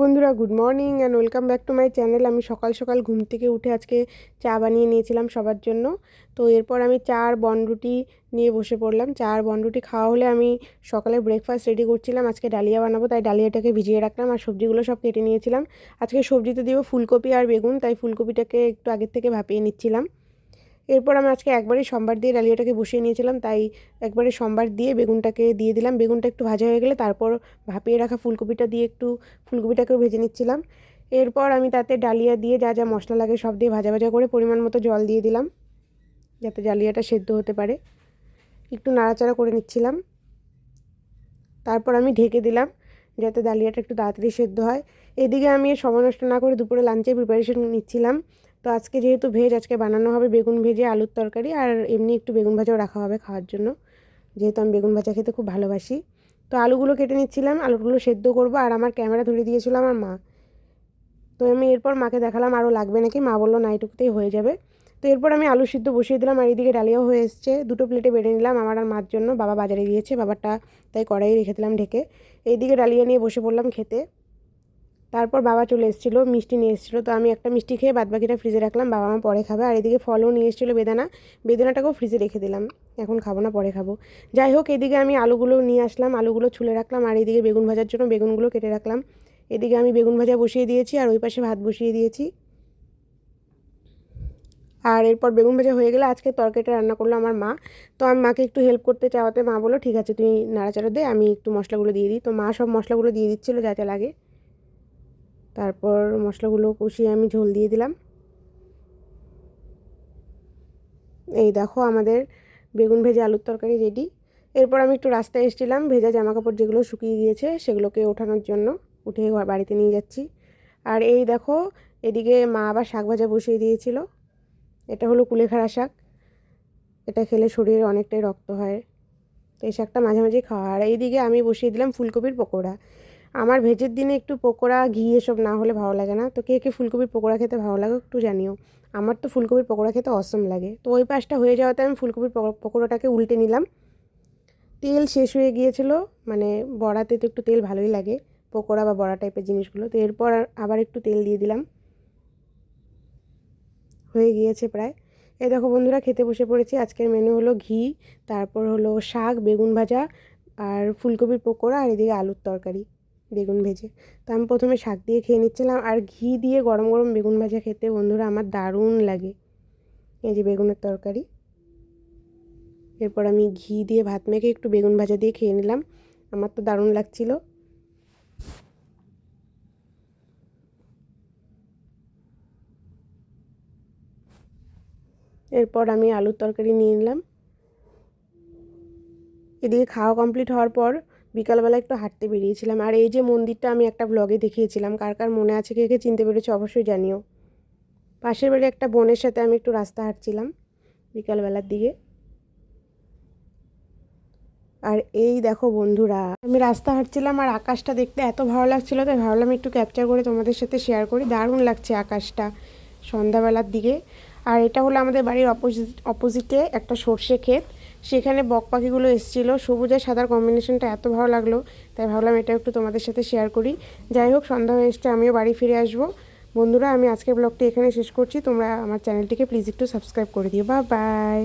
বন্ধুরা good morning and welcome back to my channel আমি সকাল সকাল ঘুম থেকে উঠে আজকে চা বানিয়ে নিয়েছিলাম সবার জন্য। তো এরপর আমি চা আর বনরুটি নিয়ে বসে পড়লাম। চা আর বনরুটি খাওয়া হলে আমি সকালে ব্রেকফাস্ট রেডি করছিলাম। আজকে ডালিয়া বানাবো, তাই ডালিয়াটাকে ভিজিয়ে রাখলাম আর সবজিগুলো সব কেটে নিয়েছিলাম। আজকে সবজিতে দিব ফুলকপি আর বেগুন, তাই ফুলকপিটাকে একটু আগের থেকে ভাপিয়ে নিচ্ছিলাম। এরপর আমি আজকে একবারই সোমবার দিয়ে ডালিয়াটাকে বসিয়ে নিয়েছিলাম, তাই একবারে সোমবার দিয়ে বেগুনটাকে দিয়ে দিলাম। বেগুনটা একটু ভাজা হয়ে গেলে তারপর ভাপিয়ে রাখা ফুলকপিটা দিয়ে একটু ফুলকপিটাকেও ভেজে নিচ্ছিলাম। এরপর আমি তাতে ডালিয়া দিয়ে যা যা মশলা লাগে সব দিয়ে ভাজা ভাজা করে পরিমাণ মতো জল দিয়ে দিলাম, যাতে ডালিয়াটা সেদ্ধ হতে পারে। একটু নাড়াচাড়া করে নিচ্ছিলাম। তারপর আমি ঢেকে দিলাম, যাতে ডালিয়াটা একটু তাড়াতাড়ি সেদ্ধ হয়। এদিকে আমি সময় নষ্ট না করে দুপুরে লাঞ্চের প্রিপারেশন নিচ্ছিলাম। তো আজকে যেহেতু ভেজ, আজকে বানানো হবে বেগুন ভেজে আলুর তরকারি আর এমনি একটু বেগুন ভাজাও রাখা হবে খাওয়ার জন্য। যেহেতু আমি বেগুন ভাজা খেতে খুব ভালোবাসি। তো আলুগুলো কেটে নিচ্ছিলাম, আলুগুলো সেদ্ধ করব আর আমার ক্যামেরা ধরে দিয়েছিল আমার মা। তো আমি এরপর মাকে দেখালাম আরও লাগবে নাকি, মা বলল না, এটুকুতেই হয়ে যাবে। তো এরপর আমি আলু সিদ্ধ বসিয়ে দিলাম, আর এইদিকে ডালিয়াও হয়ে এসছে। দুটো প্লেটে বেড়ে নিলাম আমার আর মার জন্য, বাবা বাজারে গিয়েছে, বাবারটা তাই কড়াই রেখে দিলাম ঢেকে। এইদিকে ডালিয়া নিয়ে বসে পড়লাম খেতে। তারপর বাবা চলে এসেছিল, মিষ্টি নিয়ে এসেছিল। তো আমি একটা মিষ্টি খেয়ে বাদবাকিটা ফ্রিজে রাখলাম, বাবা মা পরে খাবে। আর এদিকে ফলও নিয়ে এসেছিল বেদানা। বেদানাটাকেও ফ্রিজে রেখে দিলাম, এখন খাব না, পরে খাব। যাই হোক, এদিকে আমি আলুগুলো নিয়ে আসলাম, আলুগুলো ছুলে রাখলাম, আর এদিকে বেগুন ভাজার জন্য বেগুনগুলো কেটে রাখলাম। এদিকে আমি বেগুন ভাজা বসিয়ে দিয়েছি, আর ওই পাশে ভাত বসিয়ে দিয়েছি। আর এরপর বেগুন ভাজা হয়ে গেলে আজকে তরকারিটা রান্না করল আমার মা। তো আমি মাকে একটু হেল্প করতে চাওয়াতে মা বলো ঠিক আছে তুমি নাড়াচাড়া দে, আমি একটু মশলাগুলো দিয়ে দিই। তো মা সব মশলাগুলো দিয়ে দিচ্ছিল, যা যা লাগে। তারপর মশলাগুলো কষিয়ে আমি ঝোল দিয়ে দিলাম। এই দেখো আমাদের বেগুন ভেজে আলুর তরকারি রেডি এরপর আমি একটু রাস্তায় এসেছিলাম, ভেজা জামা কাপড় যেগুলো শুকিয়ে গিয়েছে সেগুলোকে ওঠানোর জন্য উঠে বাড়িতে নিয়ে যাচ্ছি। আর এই দেখো, এদিকে মা আবার শাক ভাজা বসিয়ে দিয়েছিল। এটা হলো কুলেখাড়া শাক। এটা খেলে শরীরে অনেকটাই রক্ত হয়। তো এই শাকটা মাঝে মাঝে খাওয়া আর এইদিকে আমি বসিয়ে দিলাম ফুলকপির পকোড়া। আমার ভেজের দিনে একটু পকোড়া, ঘি এসব না হলে ভালো লাগে না। তো কে কে ফুলকপির পকোড়া খেতে ভালো লাগে একটু জানিও। আমার তো ফুলকপির পকোড়া খেতে অসম লাগে। তো ওই পাশটা হয়ে যাওয়াতে আমি ফুলকপির পকোড়াটাকে উল্টে নিলাম। তেল শেষ হয়ে গিয়েছিল মানে বড়াতে তো একটু তেল ভালোই লাগে, পকোড়া বা বড়া টাইপের জিনিসগুলো। তো এরপর আবার একটু তেল দিয়ে দিলাম। হয়ে গিয়েছে প্রায়। এই দেখো বন্ধুরা, খেতে বসে পড়েছি। আজকের মেনু হলো ঘি, তারপর হলো শাক, বেগুন ভাজা, আর ফুলকপির পকোড়া, আর এদিকে আলুর তরকারি। বেগুন ভেজে। তো আমি প্রথমে শাক দিয়ে খেয়ে নিচ্ছিলাম আর ঘি দিয়ে গরম গরম বেগুন ভাজা খেতে বন্ধুরা আমার দারুণ লাগে। এই যে বেগুনের তরকারি। এরপর আমি ঘি দিয়ে ভাত মেখে একটু বেগুন ভাজা দিয়ে খেয়ে নিলাম। আমার তো দারুণ লাগছিল। এরপর আমি আলুর তরকারি নিয়ে নিলাম। এদিকে খাওয়া কমপ্লিট হওয়ার পর বিকালবেলা একটু হাঁটতে বেরিয়েছিলাম। আর এই যে মন্দিরটা আমি একটা ব্লগে দেখিয়েছিলাম, কার কার মনে আছে, কে কে চিনতে পেরেছে অবশ্যই জানিও। পাশের বাড়ি একটা বোনের সাথে আমি একটু রাস্তা হাঁটছিলাম বিকালবেলার দিকে। আর এই দেখো বন্ধুরা, আমি রাস্তা হাঁটছিলাম আর আকাশটা দেখতে এত ভালো লাগছিল, তাই ভাবলাম একটু ক্যাপচার করে তোমাদের সাথে শেয়ার করি। দারুণ লাগছে আকাশটা সন্ধ্যাবেলার দিকে। আর এটা হলো আমাদের বাড়ির অপোজিট অপোজিটে একটা সর্ষে ক্ষেত। সেখানে বক পাখিগুলো এসেছিল। সবুজ আর সাদার কম্বিনেশনটা এত ভালো লাগল, তাই ভাবলাম এটা একটু তোমাদের সাথে শেয়ার করি। যাই হোক, সন্ধ্যা হয়ে এসছে, আমিও বাড়ি ফিরে আসব। বন্ধুরা, আমি আজকের ব্লগটি এখানে শেষ করছি। তোমরা আমার চ্যানেলটিকে প্লিজ একটু সাবস্ক্রাইব করে দিও। বা বাই